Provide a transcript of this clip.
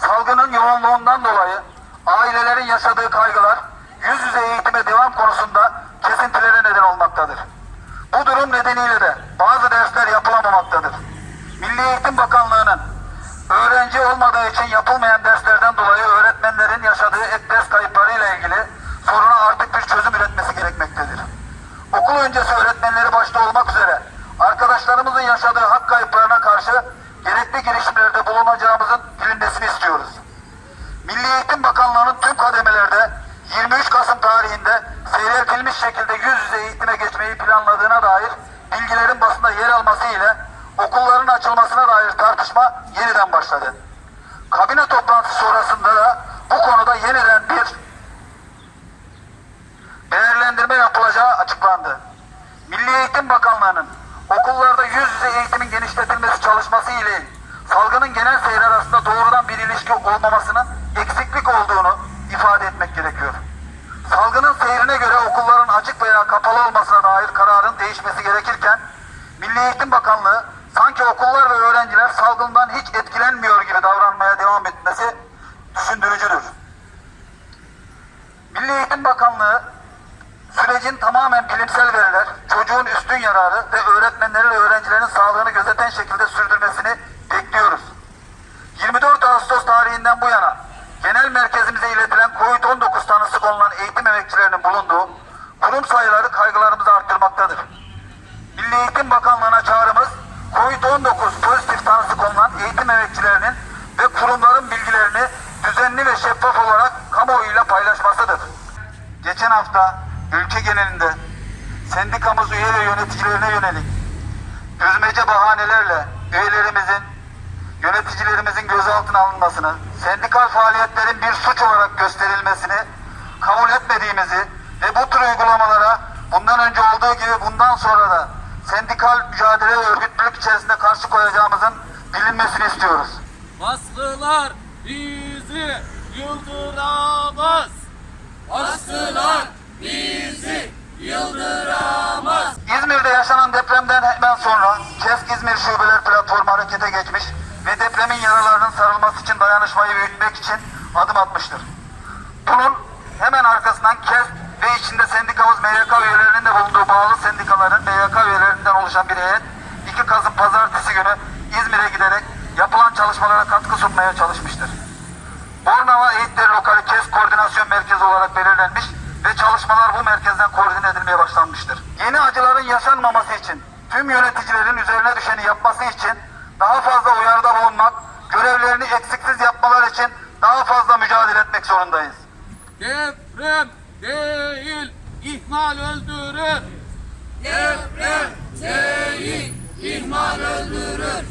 Salgının yoğunluğundan dolayı ailelerin yaşadığı kaygılar yüz yüze eğitime devam konusunda kesintilere neden olmaktadır. Bu durum nedeniyle de bazı dersler yapılamamaktadır. Milli Eğitim Bakanlığı'nın öğrenci olmadığı için yapılmayan derslerden dolayı öğretmenlerin yaşadığı ek ders kayıplarıyla ilgili soruna artık bir çözüm üretmesi gerekmektedir. Okul öncesi öğretmenleri başta olmak üzere arkadaşlarımızın yaşadığı hak kayıplarına karşı gerekli girişimlerde bulunacağımızın bilinmesini istiyoruz. Milli Eğitim Bakanlığı'nın tüm kademelerde 23 Kasım tarihinde seyreltilmiş şekilde yüz yüze eğitime geçmeyi planladığına dair bilgilerin basında yer alması ile okulların açılmasına dair tartışma yeniden başladı. Kabine toplantısı sonrasında da bu konuda yeniden bir değerlendirme yapılacağı açıklandı. Milli Eğitim Bakanlığı'nın okullarda yüz yüze eğitimin genişletilmesi çalışması ile salgının genel seyri arasında doğrudan bir ilişki olmamasının eksiklik olduğunu ifade etmek gerekiyor. Salgının seyrine göre okulların açık veya kapalı olmasına dair kararın değişmesi gerekirken Milli Eğitim Bakanlığı sanki okullar ve öğrenciler salgından hiç etkilenmiyor gibi davranmaya devam etmesi düşündürücüdür. Milli Eğitim Bakanlığı sürecin tamamen bilimsel veriler, çocuğun üstün yararı ve öğretmenlerin ve öğrencilerin sağlığını gözeten şekilde sürdürmesini bekliyoruz. 24 Ağustos tarihinden bu yana genel merkezimize iletilen COVID-19 tanısı konulan eğitim emekçilerinin bulunduğu kurum sayıları kaygılarımızı arttırmaktadır. Milli Eğitim Bakanlığı'na çağrımız COVID-19 pozitif tanısı konulan eğitim emekçilerinin ve kurumların bilgilerini düzenli ve şeffaf olarak kamuoyuyla paylaşmasıdır. Geçen hafta ülke genelinde sendikamız üye ve yöneticilerine yönelik düzmece bahanelerle üyelerimizin, yöneticilerimizin gözaltına alınmasını, sendikal faaliyetlerin bir suç olarak gösterilmesini kabul etmediğimizi ve bu tür uygulamalara bundan önce olduğu gibi bundan sonra da sendikal mücadele ve örgütlülük içerisinde karşı koyacağımızın bilinmesini istiyoruz. Baskılar bizi yıldıramaz. Baskılar bizi yıldıramaz. İzmir'de yaşanan depremden hemen sonra KESK İzmir Şubeler Platformu harekete geçmiş ve depremin yaralarının sarılması için dayanışmayı büyütmek için adım atmıştır. Bunun hemen arkasından KESK ve içinde sendikamız MYK üyelerinin de bulunduğu bağlı sendikaların MYK üyelerinden oluşan bir heyet 2 Kasım Pazartesi günü İzmir'e giderek yapılan çalışmalara katkı sunmaya çalışmıştır. Bornova Eğitleri Lokali KES Koordinasyon Merkezi olarak belirlenmiş ve çalışmalar bu merkezden koordine edilmeye başlanmıştır. Yeni acıların yaşanmaması için tüm yöneticilerin üzerine düşeni yapması için daha fazla uyarıda bulunmak, görevlerini eksiksiz yapmalar için daha fazla mücadele etmek zorundayız. Deprem değil, ihmal öldürür. Deprem değil, ihmal öldürür.